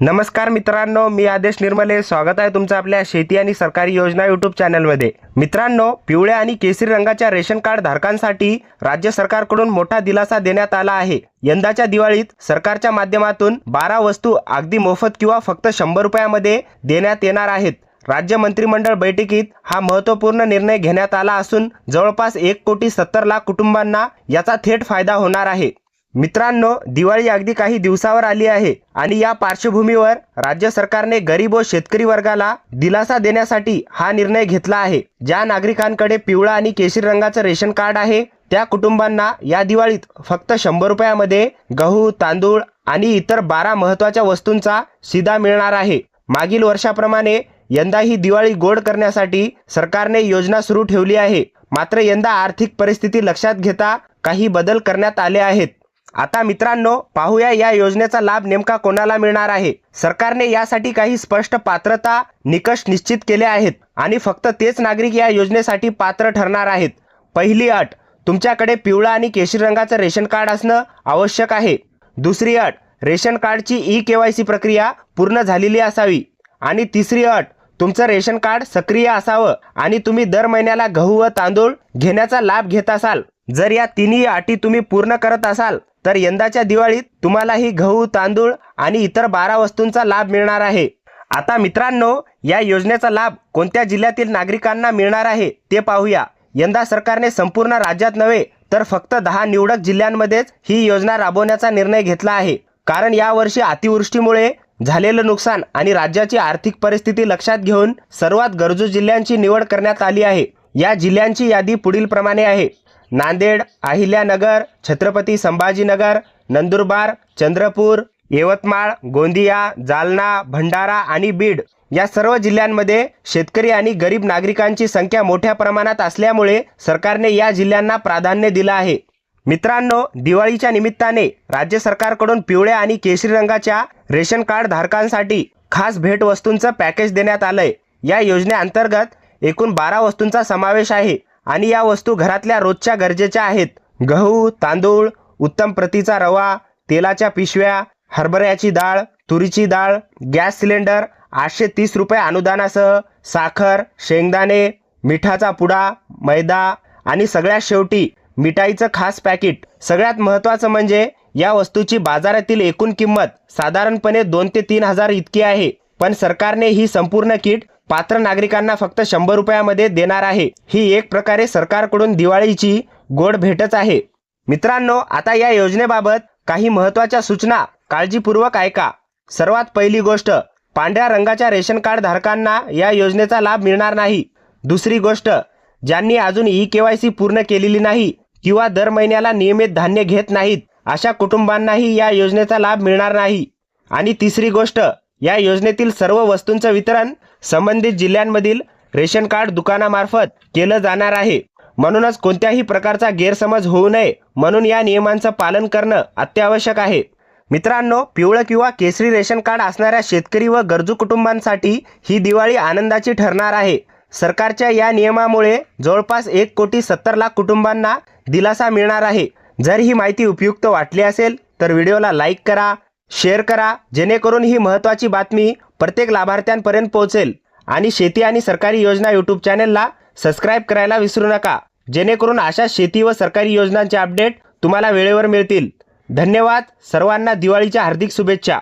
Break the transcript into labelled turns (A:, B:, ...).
A: नमस्कार मित्रांनो मी आदेश निर्मले. स्वागत आहे तुमचं आपल्या शेती आणि सरकारी योजना यूट्यूब चॅनलमध्ये मित्रांनो पिवळ्या आणि केसरी रंगाच्या रेशन कार्ड धारकांसाठी राज्य सरकारकडून मोठा दिलासा देण्यात आला आहे. यंदाच्या दिवाळीत सरकारच्या माध्यमातून बारा वस्तू अगदी मोफत किंवा फक्त शंभर रुपयामध्ये देण्यात येणार आहेत. राज्य मंत्रिमंडळ बैठकीत हा महत्त्वपूर्ण निर्णय घेण्यात आला असून जवळपास एक कोटी सत्तर लाख कुटुंबांना याचा थेट फायदा होणार आहे. मित्रांनो दिवाळी अगदी काही दिवसावर आली आहे आणि या पार्श्वभूमीवर राज्य सरकारने गरीब व शेतकरी वर्गाला दिलासा देण्यासाठी हा निर्णय घेतला आहे. ज्या नागरिकांकडे पिवळा आणि केशरी रंगाचं रेशन कार्ड आहे त्या कुटुंबांना या दिवाळीत फक्त शंभर रुपयामध्ये गहू तांदूळ आणि इतर बारा महत्त्वाच्या वस्तूंचा सिधा मिळणार आहे. मागील वर्षाप्रमाणे यंदा ही दिवाळी गोड करण्यासाठी सरकारने योजना सुरू ठेवली आहे. मात्र यंदा आर्थिक परिस्थिती लक्षात घेता काही बदल करण्यात आले आहेत. आता मित्रांनो पाहूया या योजनेचा लाभ नेमका कोणाला मिळणार आहे? सरकारने यासाठी काही स्पष्ट पात्रता निकष निश्चित केले आहेत आणि फक्त तेच नागरिक या योजनेसाठी पात्र ठरणार आहेत. पहिली अट तुमच्याकडे पिवळा आणि केशरी रंगाचं रेशन कार्ड असणं आवश्यक आहे. दुसरी अट रेशन कार्डची ई के वाय सी प्रक्रिया पूर्ण झालेली असावी. आणि तिसरी अट तुमचं रेशन कार्ड सक्रिय असावं आणि तुम्ही दर महिन्याला गहू व तांदूळ घेण्याचा लाभ घेत असाल. जर या तिन्ही अटी तुम्ही पूर्ण करत असाल तर यंदाच्या दिवाळीत तुम्हालाही गहू तांदूळ आणि इतर बारा वस्तूंचा लाभ मिळणार आहे. आता मित्रांनो या योजनेचा लाभ कोणत्या जिल्ह्यातील नागरिकांना मिळणार आहे ते पाहूया. यंदा सरकारने संपूर्ण राज्यात नव्हे तर फक्त दहा निवडक जिल्ह्यांमध्येच ही योजना राबवण्याचा निर्णय घेतला आहे. कारण यावर्षी अतिवृष्टीमुळे झालेलं नुकसान आणि राज्याची आर्थिक परिस्थिती लक्षात घेऊन सर्वात गरजू जिल्ह्यांची निवड करण्यात आली आहे. या जिल्ह्यांची यादी पुढील प्रमाणे आहे. नांदेड अहिल्यानगर छत्रपती संभाजीनगर नंदुरबार चंद्रपूर यवतमाळ गोंदिया जालना भंडारा आणि बीड या सर्व जिल्ह्यांमध्ये शेतकरी आणि गरीब नागरिकांची संख्या मोठ्या प्रमाणात असल्यामुळे सरकारने या जिल्ह्यांना प्राधान्य दिलं आहे. मित्रांनो दिवाळीच्या निमित्ताने राज्य सरकारकडून पिवळ्या आणि केशरी रंगाच्या रेशन कार्ड धारकांसाठी खास भेटवस्तूंचं पॅकेज देण्यात आलंय. या योजनेअंतर्गत एकूण बारा वस्तूंचा समावेश आहे. आणि या वस्तू घरातल्या रोजच्या गरजेच्या आहेत. गहू तांदूळ उत्तम प्रतीचा रवा तेलाच्या पिशव्या हरभऱ्याची डाळ तुरीची डाळ गॅस सिलेंडर आठशे तीस रुपये अनुदानासह साखर शेंगदाणे मिठाचा पुडा मैदा आणि सगळ्यात शेवटी मिठाईचं खास पॅकेट. सगळ्यात महत्त्वाचं म्हणजे या वस्तूची बाजारातील एकूण किंमत साधारणपणे दोन ते तीन हजार इतकी आहे. पण सरकारने ही संपूर्ण किट पात्र नागरिकांना फक्त शंभर रुपयामध्ये देणार आहे. ही एक प्रकारे सरकारकडून दिवाळीची गोड भेटच आहे. मित्रांनो आता या योजनेबाबत काही महत्त्वाच्या सूचना काळजीपूर्वक ऐका. सर्वात पहिली गोष्ट पांढऱ्या रंगाच्या रेशन कार्ड धारकांना या योजनेचा लाभ मिळणार नाही. दुसरी गोष्ट ज्यांनी अजून ई के वाय सी पूर्ण केलेली नाही किंवा दर महिन्याला नियमित धान्य घेत नाहीत अशा कुटुंबांनाही या योजनेचा लाभ मिळणार नाही. आणि तिसरी गोष्ट या योजनेतील सर्व वस्तूंचं वितरण संबंधित जिल्ह्यांमधील रेशन कार्ड दुकानामार्फत केलं जाणार आहे. म्हणूनच कोणत्याही प्रकारचा गैरसमज होऊ नये म्हणून या नियमांचं पालन करणं अत्यावश्यक आहे. मित्रांनो पिवळं किंवा केसरी रेशन कार्ड असणाऱ्या शेतकरी व गरजू कुटुंबांसाठी ही दिवाळी आनंदाची ठरणार आहे. सरकारच्या या नियमामुळे जवळपास एक कोटी सत्तर लाख कुटुंबांना दिलासा मिळणार आहे. जर ही माहिती उपयुक्त वाटली असेल तर व्हिडिओला लाईक करा शेअर करा जेणेकरून ही महत्त्वाची बातमी प्रत्येक लाभार्थ्यांपर्यंत पोहोचेल. आणि शेती आणि सरकारी योजना यूट्यूब चॅनलला सबस्क्राईब करायला विसरू नका. जेणेकरून अशा शेती व सरकारी योजनांचे अपडेट तुम्हाला वेळेवर मिळतील. धन्यवाद. सर्वांना दिवाळीच्या हार्दिक शुभेच्छा.